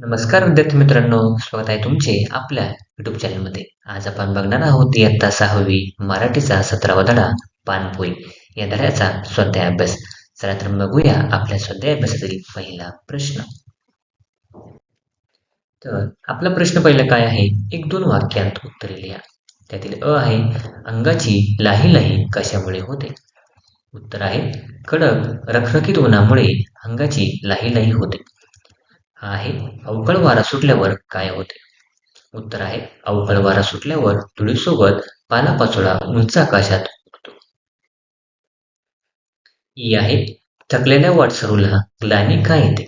नमस्कार विद्यार्थी मित्रांनो स्वागत आहे तुमचे आपल्या युट्यूब चॅनलमध्ये आज आपण बघणार आहोत इयत्ता सहावी मराठीचा सतरावा धडा पानपोई. या धड्याचा स्वाध्याय अभ्यास चला तर बघूया आपल्या स्वाध्याय अभ्यासातील पहिला प्रश्न. तर आपला प्रश्न पहिला काय आहे? एक दोन वाक्यांत उत्तरे लिहा. त्यातील अ आहे अंगाची लाही लाही कशामुळे होते? उत्तर आहे कडक रखरखीत उन्हामुळे अंगाची लाही लाही होते. हा आहे. अवकाळ वारा सुटल्यावर काय होते? उत्तर आहे अवकाळ वारा सुटल्यावर धुळीसोबत पालापाचोळा उंच आकाशात उडतो ई आहे थकलेल्या वाटसरूला ग्लानी काय येते?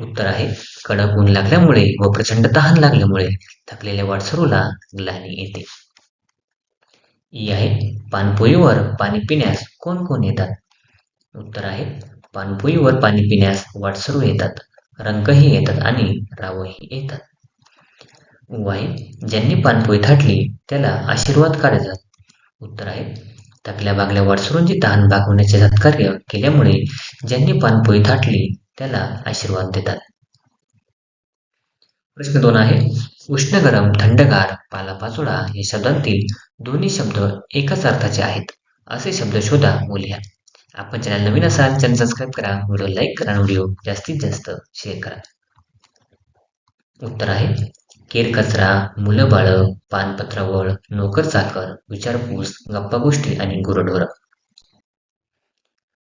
उत्तर आहे कडक ऊन लागल्यामुळे व प्रचंड तहान लागल्यामुळे थकलेल्या वाटसरूला ग्लानी येते. ई आहे पानपोईवर पाणी पिण्यास कोण कोण येतात? उत्तर आहे पानपोईवर पाणी पिण्यास वाटसरू येतात. रंगही येतात आणि रावही येतात. वाई ज्यांनी पानपोई थाटली त्याला आशीर्वाद काढतात उत्तर आहे थकल्या बागल्या वाटसरूंची तहान भागवण्याचे सत्कार्य केल्यामुळे ज्यांनी पानपोई थाटली त्याला आशीर्वाद देतात. प्रश्न दोन आहे उष्ण गरम थंडगार पालापाचोळा हे शब्दांतील दोन्ही शब्द एकाच अर्थाचे आहेत असे शब्द शोधा व लिहा आपण चॅनल नवीन असाल चॅनल सबस्क्राईब करा. व्हिडिओ लाईक करा व्हिडिओ जास्तीत जास्त शेअर करा. उत्तर आहे केर कचरा मुलं बाळ पानपत्रावळ नोकर चाकर विचारपूस गप्पा गोष्टी आणि गुरढोर.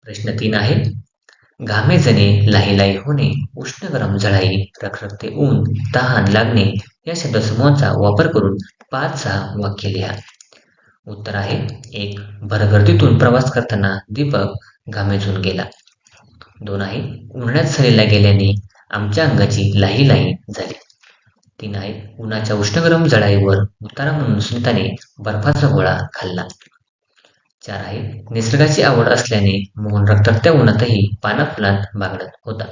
प्रश्न तीन आहे घामे जणे लाही लाही होणे उष्ण गरम जळाई रखरखते ऊन तहान लागणे या शब्दसमूहाचा वापर करून पाच सहा वाक्य लिहा. उत्तर आहे. एक भरगर्दीतून प्रवास करताना दीपक घामेजून गेला. दोन आहे उन्हाळ्यात सहलीला गेल्याने आमच्या अंगाची लाही लाही झाली. तीन आहे उन्हाच्या उष्णगरम जळाईवर उतारा म्हणून सुनीताने बर्फाचा गोळा खाल्ला. चार आहे निसर्गाची आवड असल्याने मोहन रक्तरक्त्या उन्हातही पाना फुलात बागडत होता.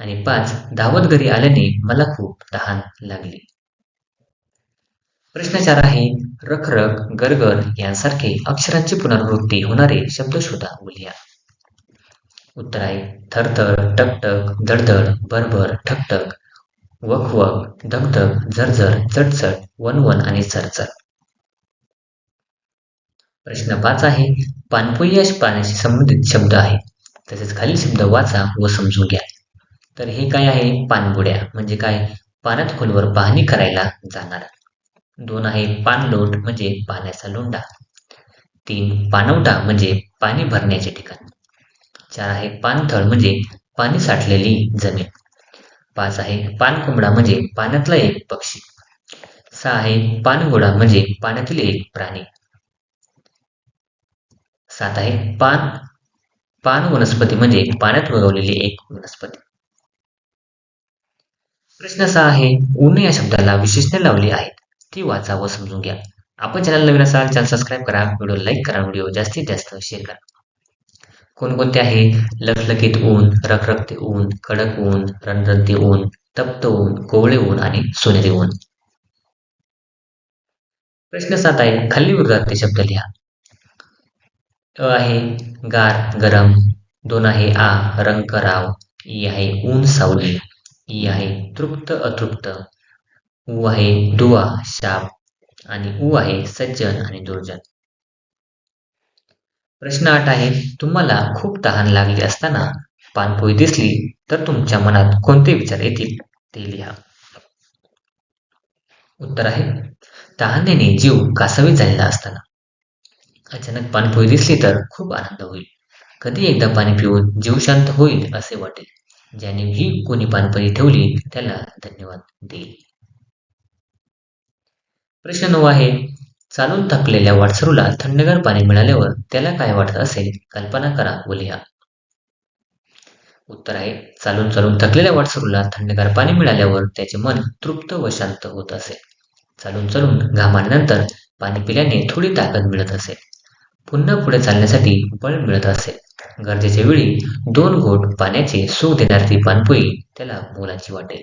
आणि पाच धावत घरी आल्याने मला खूप तहान लागली. प्रश्न चार आहे रखरख गरगर यांसारखे अक्षरांची पुनरावृत्ती होणारे शब्द शोधा व उत्तर आहे थरथर टकटक धडधड भरभर ठकठक वखवक धगधग झरझर चटचट वनवन आणि चरचर. प्रश्न पाच आहे पानपोई या पाण्याशी संबंधित शब्द आहे. तसेच खालील शब्द वाचा व समजून घ्या. तर हे काय आहे? पानबुड्या म्हणजे काय? पाण्यात खोलवर पाहणी करायला जाणार. दोन आहे पाणलोट म्हणजे पाण्याचा लोंढा. तीन पानवटा म्हणजे पाणी भरण्याचे ठिकाण. चार आहे पाणथळ म्हणजे पाणी साठलेली जमीन. पाच आहे पानकुंबडा म्हणजे पाण्यातला एक पक्षी. सहा आहे पानघोडा म्हणजे पाण्यातील एक प्राणी. सात आहे पान पान वनस्पती म्हणजे पाण्यात उगवलेली एक वनस्पती. प्रश्न सहा आहे ऊन या शब्दाला विशेषणे लावली आहेत. ती वाचा व समजून घ्या. आपण चॅनल नवीन असाल चॅनल सबस्क्राईब करा. व्हिडिओ लाईक करा. व्हिडिओ जास्तीत जास्त शेअर करा. कोणकोणते आहे? लखलखीत ऊन रखरखते ऊन कडक ऊन रणरणते ऊन तप्त ऊन कोवळे ऊन आणि सोनेरी ऊन. प्रश्न सात आहे. खाली विरोधात शब्द लिहा. अ आहे गार गरम. दोन आहे आ रंग राव ई आहे ऊन सावली. ई आहे तृप्त अतृप्त. ऊ आहे दुवा शाप आणि ऊ आहे सज्जन आणि दुर्जन. प्रश्न आठ आहे तुम्हाला खूप तहान लागली असताना पानपोई दिसली तर तुमच्या मनात कोणते विचार येतील ते लिहा. उत्तर आहे तहानेने जीव कासावी झालेला असताना. अचानक पानपोई दिसली तर खूप आनंद होईल. कधी एकदा पाणी पिऊन जीव शांत होईल असे वाटेल ज्याने ही कोणी पानपरी ठेवली त्याला धन्यवाद देईल. प्रश्न नऊ आहे चालून थकलेल्या वाटसरूला थंडगार पाणी मिळाल्यावर त्याला काय वाटत असेल? कल्पना करा व लिहा उत्तर आहे चालून चालून थकलेल्या वाटसरूला थंडगार पाणी मिळाल्यावर त्याचे मन तृप्त व शांत होत असेल चालून चालून घामाल्यानंतर पाणी पिल्याने थोडी ताकद मिळत असेल पुन्हा पुढे चालण्यासाठी बळ मिळत असेल गरजेच्या वेळी दोन घोट पाण्याचे सुख देणारी पानपोई त्याला मोलाची वाटेल.